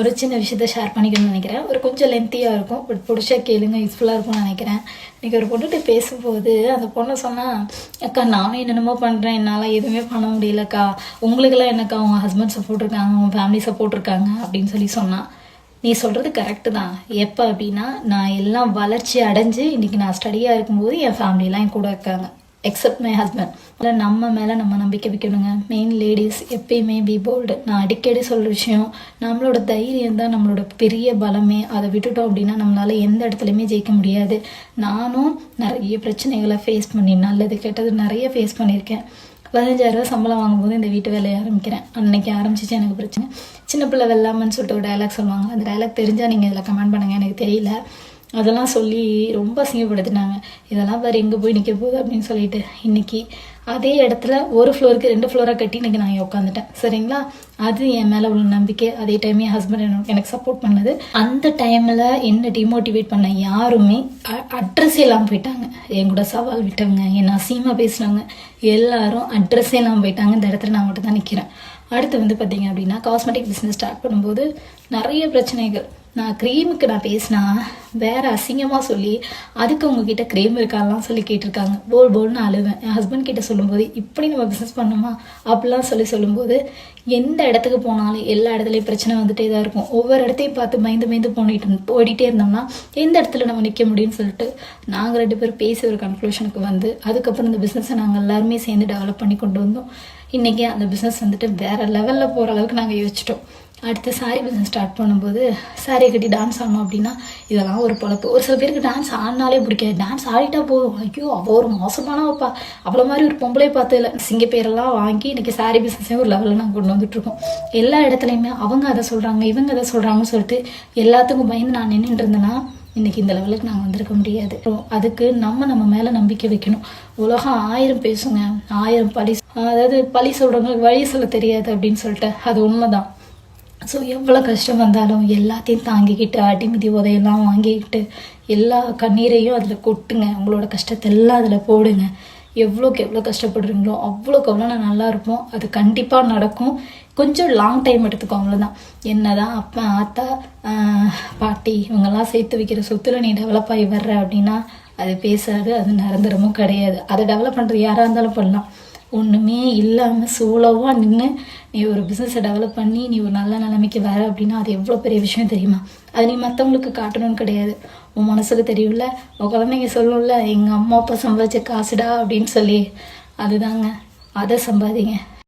ஒரு சின்ன விஷயத்த ஷேர் பண்ணிக்கணும்னு நினைக்கிறேன். ஒரு கொஞ்சம் லென்த்தியாக இருக்கும். பட் பிடிச்சா கேளுங்க யூஸ்ஃபுல்லாக இருக்கும்னு நினைக்கிறேன். இன்றைக்கி ஒரு பொண்ணுகிட்ட பேசும்போது அந்த பொண்ணை சொன்னால் அக்கா நானும் என்னென்னமோ பண்ணுறேன் என்னால் எதுவுமே பண்ண முடியலக்கா. உங்களுக்கெல்லாம் என்னக்கா? உங்கள் ஹஸ்பண்ட் சப்போர்ட் இருக்காங்க. உங்கள் ஃபேமிலி சப்போர்ட் இருக்காங்க. அப்படின்னு சொல்லி சொன்னான் நீ சொல்கிறது கரெக்டு தான். எப்போ அப்படின்னா நான் எல்லாம் வளர்ச்சி அடைஞ்சு இன்றைக்கி நான் ஸ்டடியாக இருக்கும்போது என் ஃபேமிலிலாம் என் கூட இருக்காங்க. எக்ஸப்ட் மை ஹஸ்பண்ட் இல்லை நம்ம மேலே நம்ம நம்பிக்கை வைக்கணுங்க. மெயின் லேடிஸ் எப்பயுமே பி போல்டு நான் அடிக்கடி சொல்கிற விஷயம் நம்மளோட தைரியம் தான் நம்மளோட பெரிய பலமே. அதை விட்டுட்டோம் அப்படின்னா நம்மளால் எந்த இடத்துலையுமே ஜெயிக்க முடியாது. நானும் நிறைய பிரச்சனைகளை ஃபேஸ் பண்ணி நல்லது கெட்டது நிறைய ஃபேஸ் பண்ணியிருக்கேன். பதினஞ்சாயிரரூவா சம்பளம் வாங்கும்போது இந்த வீட்டு வேலையை ஆரம்பிக்கிறேன். அன்னைக்கு ஆரம்பிச்சிச்சு எனக்கு பிரச்சனை. சின்ன பிள்ளை வெள்ளாமன்னு சொல்லிட்டு ஒரு டைலாக் சொல்லுவாங்க. அந்த டைலாக் தெரிஞ்சால் நீங்கள் இதில் கமெண்ட் பண்ணுங்கள் எனக்கு தெரியல. அதெல்லாம் சொல்லி ரொம்ப அசிங்கப்படுத்தினாங்க இதெல்லாம் வேறு எங்கே போய் நிற்க போகுது அப்படின்னு சொல்லிட்டு இன்னைக்கு அதே இடத்துல ஒரு ஃப்ளோருக்கு ரெண்டு ஃப்ளோராக கட்டி இன்றைக்கி நான் உட்காந்துட்டேன் சரிங்களா? அது என் மேலே உள்ள நம்பிக்கை. அதே டைம் என் ஹஸ்பண்ட் எனக்கு சப்போர்ட் பண்ணது. அந்த டைமில் என்ன டிமோட்டிவேட் பண்ண யாருமே அட்ரஸே இல்லாமல் போயிட்டாங்க. என் கூட சவால் விட்டவங்க என்ன அசிங்கமாக பேசினவங்க எல்லாரும் அட்ரஸே இல்லாமல் போயிட்டாங்க. இந்த இடத்துல நான் மட்டும் தான் நிற்கிறேன் அடுத்து வந்து பார்த்தீங்க அப்படின்னா காஸ்மெட்டிக் பிஸ்னஸ் ஸ்டார்ட் பண்ணும்போது நிறைய பிரச்சனைகள். நான் க்ரீமுக்கு நான் பேசினா வேற அசிங்கமாக சொல்லி அதுக்கு உங்ககிட்ட க்ரீம் இருக்காலாம் சொல்லி கேட்டிருக்காங்க. போல் போல்னு அழுவேன். என் ஹஸ்பண்ட் கிட்ட சொல்லும்போது இப்படி நம்ம பிஸ்னஸ் பண்ணோமா அப்படிலாம் சொல்லி சொல்லும்போது எந்த இடத்துக்கு போனாலும் எல்லா இடத்துலையும் பிரச்சனை வந்துட்டே தான் இருக்கும். ஒவ்வொரு இடத்தையும் பார்த்து பயந்து பயந்து போனிட்டு ஓடிட்டே இருந்தோம்னா எந்த இடத்துல நம்ம நிற்க முடியும்னு சொல்லிட்டு நாங்கள் ரெண்டு பேரும் பேசி ஒரு கன்க்ளூஷனுக்கு வந்து அதுக்கப்புறம் இந்த பிஸ்னஸை நாங்கள் எல்லாருமே சேர்ந்து டெவலப் பண்ணி கொண்டு வந்தோம். இன்றைக்கி அந்த பிஸ்னஸ் வந்துட்டு வேறு லெவலில் போகிற அளவுக்கு நாங்கள் யோசிச்சிட்டோம். அடுத்து சாரி பிஸ்னஸ் ஸ்டார்ட் பண்ணும்போது சாரி கட்டி டான்ஸ் ஆடணும் அப்படின்னா இதெல்லாம் ஒரு பொழப்பு. ஒரு சில பேருக்கு டான்ஸ் ஆடினாலே பிடிக்காது. டான்ஸ் ஆடிட்டா போதும். ஐயோ அவள் ஒரு மோசமானவப்பா அவ்வளோ மாதிரி ஒரு பொம்பளை பார்த்து இல்லை. சிங்க பேரெல்லாம் வாங்கி இன்றைக்கி சாரி பிஸ்னஸே ஒரு லெவலில் நாங்கள் கொண்டு வந்துட்டுருக்கோம் எல்லா இடத்துலையுமே அவங்க அதை சொல்கிறாங்க இவங்க அதை சொல்கிறாங்கன்னு சொல்லிட்டு எல்லாத்துக்கும் பயந்து நான் நின்றுட்டு இருந்தேன்னா இன்றைக்கி இந்த லெவலுக்கு நாங்கள் வந்திருக்க முடியாது. அதுக்கு நம்ம நம்ம மேலே நம்பிக்கை வைக்கணும். உலகம் ஆயிரம் பேசுங்க ஆயிரம் பழி அதாவது பழி சொல்கிறவங்களுக்கு வழி சொல்ல தெரியாது அப்படின்னு சொல்லிட்டு அது உண்மைதான். ஸோ எவ்வளோ கஷ்டம் வந்தாலும் எல்லாத்தையும் தாங்கிக்கிட்டு அடிமிதி உதையெல்லாம் வாங்கிக்கிட்டு எல்லா கண்ணீரையும் அதில் கொட்டுங்க. உங்களோட கஷ்டத்தை எல்லாம் அதில் போடுங்க. எவ்வளோக்கு எவ்வளோ கஷ்டப்படுறீங்களோ அவ்வளோக்கு அவ்வளோ நான் நல்லா இருப்போம். அது கண்டிப்பாக நடக்கும். கொஞ்சம் லாங் டைம் எடுத்துக்கும் அவ்வளோதான் என்ன தான் அப்பா ஆத்தா பாட்டி இவங்கெல்லாம் சேர்த்து வைக்கிற சொத்துல நீ டெவலப் ஆகி வர்ற அப்படின்னா அது பேசாது அது நிரந்தரமும் கிடையாது. அதை டெவலப் பண்ணுறது யாராக இருந்தாலும் பண்ணலாம். ஒன்றுமே இல்லாமல் சோலோவாக நின்று நீ ஒரு பிஸ்னஸை டெவலப் பண்ணி நீ ஒரு நல்ல நிலைமைக்கு வர அப்படின்னா அது எவ்வளோ பெரிய விஷயம் தெரியுமா? அது நீ மற்றவங்களுக்கு காட்டணும்னு கிடையாது. உன் மனசுக்கு தெரியும்ல? உன் குழந்தைங்க சொல்லும்ல எங்கள் அம்மா அப்பா சம்பாதிச்ச காசுடா அப்படின்னு சொல்லி. அதுதாங்க. அதை சம்பாதிங்க.